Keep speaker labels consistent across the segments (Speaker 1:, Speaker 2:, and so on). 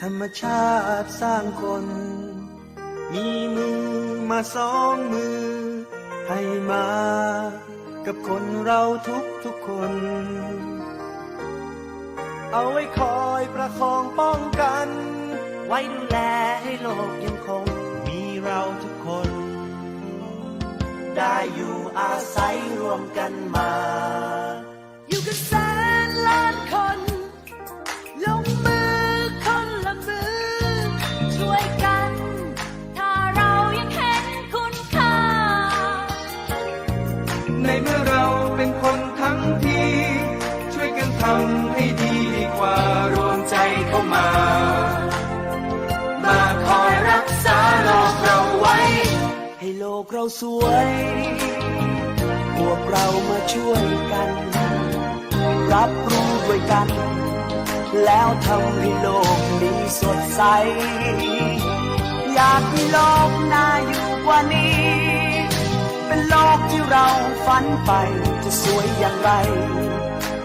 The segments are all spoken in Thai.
Speaker 1: ธรรมชาติสร้างคน มีมือมาสองมือ ให้มา กับคนเราทุกทุกๆคน เอาไว้คอยประคองป้องกัน ไว้ดูแลให้โลกยังคง มีเราทุกคน ได้อยู่อาศัยร่วมกันมา
Speaker 2: เมื่
Speaker 1: อเราเป็นคนทั้งที ช่วยกันทำให้ดีดีกว่ารวมใจเข้ามา มาคอยรักษาโลกเราไว้ ให้โลกเราสวย พวกเรามาช่วยกัน รับรู้ด้วยกัน แล้วทำให้โลกนี้สดใส อยากให้โลกน่าอยู่กว่านี้ เราฝันไปจะสวยอย่างไร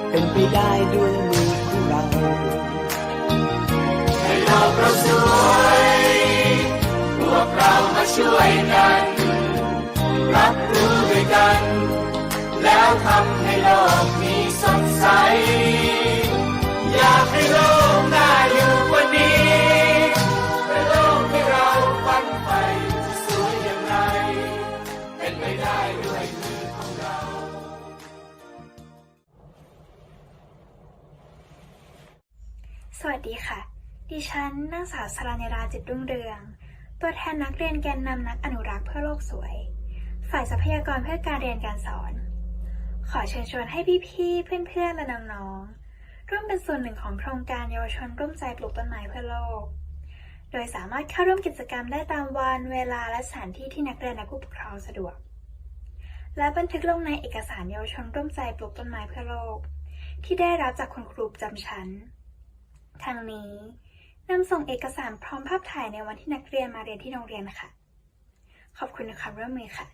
Speaker 1: เป็นไปได้ด้วยมือของเรา ให้เราเราสวยพวกเรามาช่วยกัน รับรู้ด้วยกัน แล้วทำให้โลก สวัสดี
Speaker 3: ค่ะ ดิฉันนางสาวสรานิราจิตรุ่งเรือง ตัวแทนนักเรียนแกนนำนักอนุรักษ์เพื่อโลกสวย ฝ่ายทรัพยากรเพื่อการเรียนการสอน ขอเชิญชวนให้พี่ๆ เพื่อนๆ และน้องๆ ร่วมเป็นส่วนหนึ่งของโครงการเยาวชนร่วมใจปลูกต้นไม้เพื่อโลก โดยสามารถเข้าร่วมกิจกรรมได้ตามวันเวลาและสถานที่ที่นักเรียนและผู้ปกครองสะดวก และบันทึกลงในเอกสารเยาวชนร่วมใจปลูกต้นไม้เพื่อโลก ที่ได้รับจากคุณครูประจำชั้น ทางนี้นำส่งเอกสารพร้อมภาพถ่ายในวันที่นักเรียนมาเรียนที่โรงเรียนค่ะ ขอบคุณนะความร่วมมือค่ะ
Speaker 1: เ